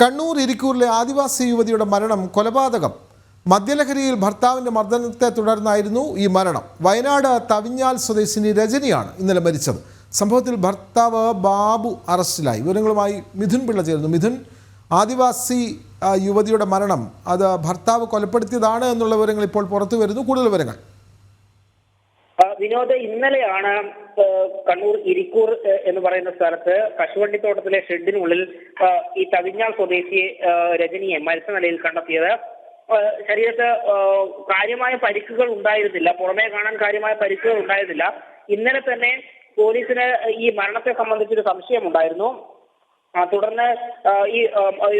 കണ്ണൂർ ഇരിക്കൂറിലെ ആദിവാസി യുവതിയുടെ മരണം കൊലപാതകം. മദ്യലഹരിയിൽ ഭർത്താവിന്റെ മർദ്ദനത്തെ തുടർന്നായിരുന്നു ഈ മരണം. വയനാട് തവിഞ്ഞാൽ സ്വദേശിനി രജനിയാണ് ഇന്നലെ മരിച്ചത്. സംഭവത്തിൽ ഭർത്താവ് ബാബു അറസ്റ്റിലായി. വിവരങ്ങളുമായി മിഥുൻ പിള്ള ചേർന്നു മിഥുൻ ആദിവാസി യുവതിയുടെ മരണം. അത് ഭർത്താവ് കൊലപ്പെടുത്തിയതാണ് എന്നുള്ള വിവരങ്ങൾ ഇപ്പോൾ പുറത്തു വരുന്നു കൂടുതൽ വിവരങ്ങൾ. വിനോദ് ഇന്നലെയാണ് കണ്ണൂർ ഇരിക്കൂർ എന്ന് പറയുന്ന സ്ഥലത്ത് കശുവണ്ടിത്തോട്ടത്തിലെ ഷെഡിനുള്ളിൽ ഈ തവിഞ്ഞാൽ സ്വദേശി രജനിയെ മരിച്ച നിലയിൽ കണ്ടെത്തിയത്. ശരീരത്ത് കാര്യമായ പരിക്കുകൾ ഉണ്ടായിരുന്നില്ല. പുറമേ കാണാൻ കാര്യമായ പരിക്കുകൾ ഉണ്ടായിരുന്നില്ല. ഇന്നലെ തന്നെ പോലീസിന് ഈ മരണത്തെ സംബന്ധിച്ചൊരു സംശയമുണ്ടായിരുന്നു. തുടർന്ന് ഈ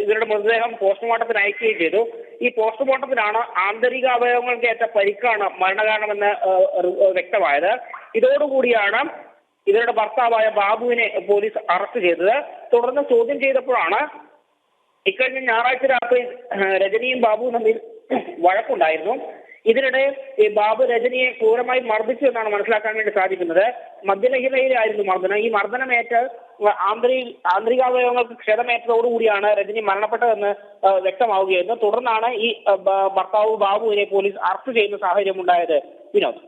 ഇവരുടെ മൃതദേഹം പോസ്റ്റ്മോർട്ടത്തിന് അയക്കുകയും ചെയ്തു. ഈ പോസ്റ്റ്മോർട്ടത്തിലാണ് ആന്തരിക അവയവങ്ങൾക്ക് ഏറ്റ പരിക്കാണ് മരണകാരണമെന്ന് വ്യക്തമായത്. ഇതോടുകൂടിയാണ് ഇവരുടെ ഭർത്താവായ ബാബുവിനെ പോലീസ് അറസ്റ്റ് ചെയ്തത്. തുടർന്ന് ചോദ്യം ചെയ്തപ്പോഴാണ് ഇക്കഴിഞ്ഞ ഞായറാഴ്ച രാത്രി രജനിയും ബാബുവും തമ്മിൽ വഴക്കുണ്ടായിരുന്നു. ഇതിനിടെ ഈ ബാബു രജനിയെ ക്രൂരമായി മർദ്ദിച്ചു എന്നാണ് മനസ്സിലാക്കാൻ വേണ്ടി സാധിക്കുന്നത്. മദ്യലഹരിയിലായിരുന്നു മർദ്ദനം. ഈ മർദ്ദനമേറ്റ് ആന്തരി ആന്തരികാവയവങ്ങൾക്ക് ക്ഷതമേറ്റതോടുകൂടിയാണ് രജനി മരണപ്പെട്ടതെന്ന് വ്യക്തമാവുകയായിരുന്നു. തുടർന്നാണ് ഈ ഭർത്താവ് ബാബുവിനെ പോലീസ് അറസ്റ്റ് ചെയ്യുന്ന സാഹചര്യം ഉണ്ടായത് വിനോദ്.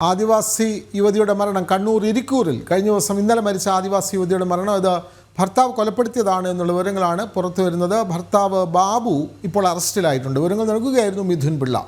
ആദിവാസി യുവതിയുടെ മരണം കണ്ണൂർ ഇരിക്കൂറിൽ. കഴിഞ്ഞ ദിവസം ഇന്നലെ മരിച്ച ആദിവാസി യുവതിയുടെ മരണം. ഇത് ഭർത്താവ് കൊലപ്പെടുത്തിയതാണ് എന്നുള്ള വിവരങ്ങളാണ് പുറത്തു വരുന്നത്. ഭർത്താവ് ബാബു ഇപ്പോൾ അറസ്റ്റിലായിട്ടുണ്ട്. വിവരങ്ങൾ നൽകുകയായിരുന്നു മിഥുൻ പിള്ള.